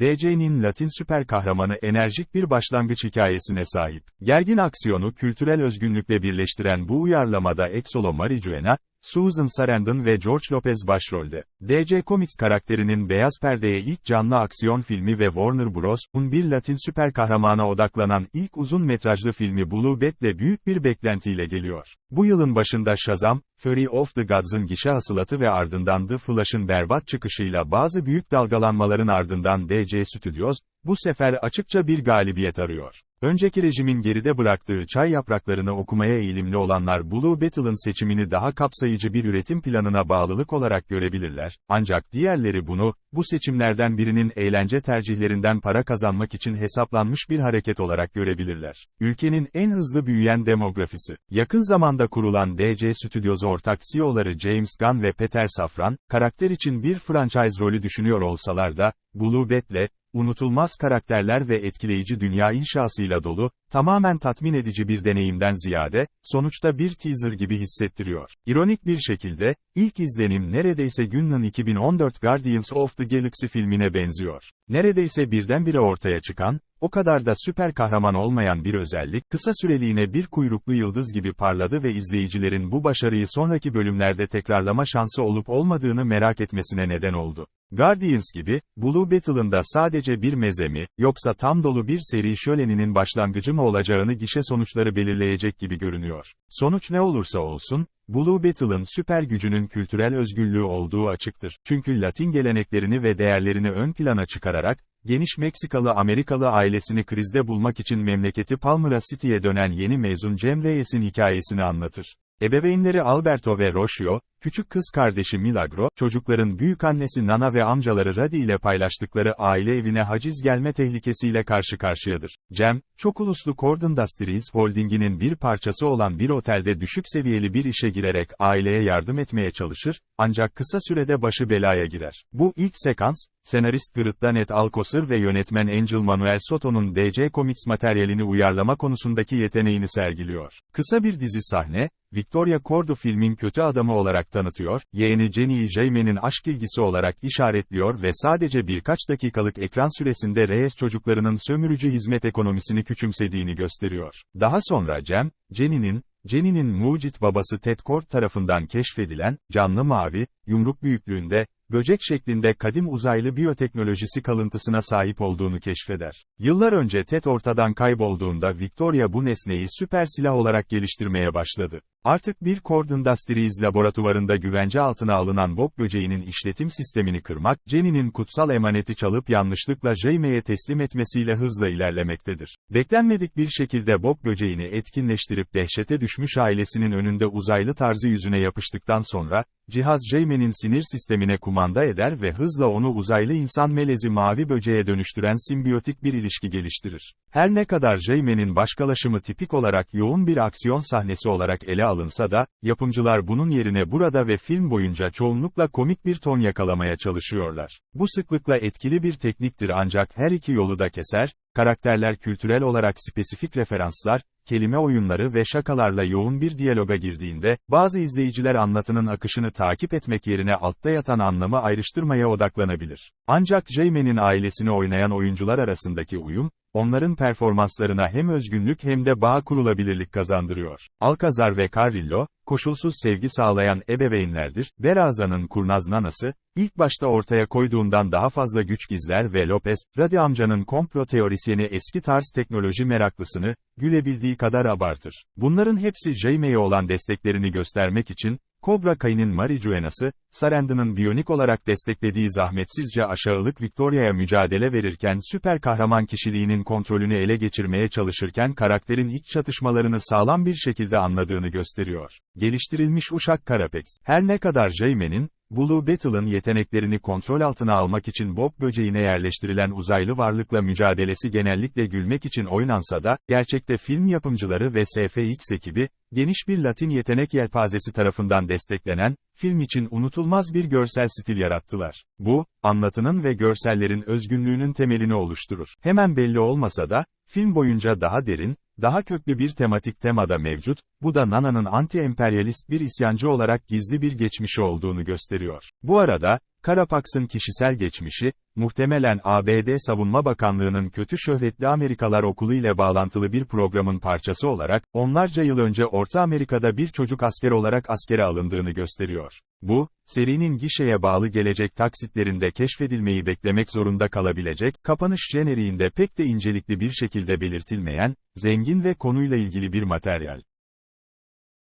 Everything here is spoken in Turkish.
DC'nin Latin süper kahramanı enerjik bir başlangıç hikayesine sahip. Gergin aksiyonu kültürel özgünlükle birleştiren bu uyarlamada Exolo Marijuana, Susan Sarandon ve George Lopez başrolde. DC Comics karakterinin beyaz perdeye ilk canlı aksiyon filmi ve Warner Bros.'un bir Latin süper kahramana odaklanan ilk uzun metrajlı filmi Blue Bat'le büyük bir beklentiyle geliyor. Bu yılın başında Shazam, Fury of the Gods'ın gişe hasılatı ve ardından The Flash'ın berbat çıkışıyla bazı büyük dalgalanmaların ardından DC Studios, bu sefer açıkça bir galibiyet arıyor. Önceki rejimin geride bıraktığı çay yapraklarını okumaya eğilimli olanlar Blue Beetle'ın seçimini daha kapsayıcı bir üretim planına bağlılık olarak görebilirler, ancak diğerleri bunu, bu seçimlerden birinin eğlence tercihlerinden para kazanmak için hesaplanmış bir hareket olarak görebilirler. Ülkenin en hızlı büyüyen demografisi. Yakın zamanda kurulan DC Studios ortak CEO'ları James Gunn ve Peter Safran, karakter için bir franchise rolü düşünüyor olsalar da, Blue Beetle, unutulmaz karakterler ve etkileyici dünya inşasıyla dolu, tamamen tatmin edici bir deneyimden ziyade, sonuçta bir teaser gibi hissettiriyor. İronik bir şekilde, ilk izlenim neredeyse Günn'ın 2014 Guardians of the Galaxy filmine benziyor. Neredeyse birdenbire ortaya çıkan, o kadar da süper kahraman olmayan bir özellik, kısa süreliğine bir kuyruklu yıldız gibi parladı ve izleyicilerin bu başarıyı sonraki bölümlerde tekrarlama şansı olup olmadığını merak etmesine neden oldu. Guardians gibi, Blue Battle'ın da sadece bir meze mi, yoksa tam dolu bir seri şöleninin başlangıcı mı olacağını gişe sonuçları belirleyecek gibi görünüyor. Sonuç ne olursa olsun, Blue Battle'ın süper gücünün kültürel özgürlüğü olduğu açıktır. Çünkü Latin geleneklerini ve değerlerini ön plana çıkararak, geniş Meksikalı Amerikalı ailesini krizde bulmak için memleketi Palmyra City'ye dönen yeni mezun Cem Reyes'in hikayesini anlatır. Ebeveynleri Alberto ve Rocio, küçük kız kardeşi Milagro, çocukların büyükannesi Nana ve amcaları Radi ile paylaştıkları aile evine haciz gelme tehlikesiyle karşı karşıyadır. Cem, çok uluslu Cord Industries Holding'inin bir parçası olan bir otelde düşük seviyeli bir işe girerek aileye yardım etmeye çalışır, ancak kısa sürede başı belaya girer. Bu ilk sekans, senarist Gırıtlanet Alkosır ve yönetmen Angel Manuel Soto'nun DC Comics materyalini uyarlama konusundaki yeteneğini sergiliyor. Kısa bir dizi sahne, Victoria Cordo filmin kötü adamı olarak tanıtıyor, yeğeni Jenny Jayme'nin aşk ilgisi olarak işaretliyor ve sadece birkaç dakikalık ekran süresinde Reyes çocuklarının sömürücü hizmet ekonomisini küçümsediğini gösteriyor. Daha sonra Cem, Jenny'nin, Jenny'nin mucit babası Ted Cord tarafından keşfedilen, canlı mavi, yumruk büyüklüğünde, böcek şeklinde kadim uzaylı biyoteknolojisi kalıntısına sahip olduğunu keşfeder. Yıllar önce Ted ortadan kaybolduğunda Victoria bu nesneyi süper silah olarak geliştirmeye başladı. Artık bir Cord Industries laboratuvarında güvence altına alınan bok böceğinin işletim sistemini kırmak, Jenny'nin kutsal emaneti çalıp yanlışlıkla Jaime'ye teslim etmesiyle hızla ilerlemektedir. Beklenmedik bir şekilde bok böceğini etkinleştirip dehşete düşmüş ailesinin önünde uzaylı tarzı yüzüne yapıştıktan sonra, cihaz Jaime'nin sinir sistemine kumanda eder ve hızla onu uzaylı insan melezi mavi böceğe dönüştüren simbiyotik bir ilişki geliştirir. Her ne kadar Jaime'nin başkalaşımı tipik olarak yoğun bir aksiyon sahnesi olarak ele alınsa da, yapımcılar bunun yerine burada ve film boyunca çoğunlukla komik bir ton yakalamaya çalışıyorlar. Bu sıklıkla etkili bir tekniktir ancak her iki yolu da keser, karakterler kültürel olarak spesifik referanslar, kelime oyunları ve şakalarla yoğun bir diyaloga girdiğinde, bazı izleyiciler anlatının akışını takip etmek yerine altta yatan anlamı ayrıştırmaya odaklanabilir. Ancak Jaime'nin ailesini oynayan oyuncular arasındaki uyum, onların performanslarına hem özgünlük hem de bağ kurulabilirlik kazandırıyor. Alcazar ve Carrillo, koşulsuz sevgi sağlayan ebeveynlerdir. Beraza'nın kurnaz nanası, ilk başta ortaya koyduğundan daha fazla güç gizler ve Lopez, Radi amcanın komplo teorisyeni eski tarz teknoloji meraklısını, gülebildiği kadar abartır. Bunların hepsi Jaime'ye olan desteklerini göstermek için, Cobra Kai'nin marijuanası, Sarandon'ın biyonik olarak desteklediği zahmetsizce aşağılık Victoria'ya mücadele verirken süper kahraman kişiliğinin kontrolünü ele geçirmeye çalışırken karakterin iç çatışmalarını sağlam bir şekilde anladığını gösteriyor. Geliştirilmiş uşak Karapex. Her ne kadar Jaime'nin, Blue Battle'ın yeteneklerini kontrol altına almak için bok böceğine yerleştirilen uzaylı varlıkla mücadelesi genellikle gülmek için oynansa da, gerçekte film yapımcıları ve SFX ekibi, geniş bir Latin yetenek yelpazesi tarafından desteklenen, film için unutulmaz bir görsel stil yarattılar. Bu, anlatının ve görsellerin özgünlüğünün temelini oluşturur. Hemen belli olmasa da, film boyunca daha derin, daha köklü bir tematik temada mevcut, bu da Nana'nın anti-emperyalist bir isyancı olarak gizli bir geçmişi olduğunu gösteriyor. Bu arada, Karapax'ın kişisel geçmişi, muhtemelen ABD Savunma Bakanlığı'nın kötü şöhretli Amerikalar Okulu ile bağlantılı bir programın parçası olarak, onlarca yıl önce Orta Amerika'da bir çocuk asker olarak askere alındığını gösteriyor. Bu, serinin gişeye bağlı gelecek taksitlerinde keşfedilmeyi beklemek zorunda kalabilecek, kapanış jeneriğinde pek de incelikli bir şekilde belirtilmeyen, zengin ve konuyla ilgili bir materyal.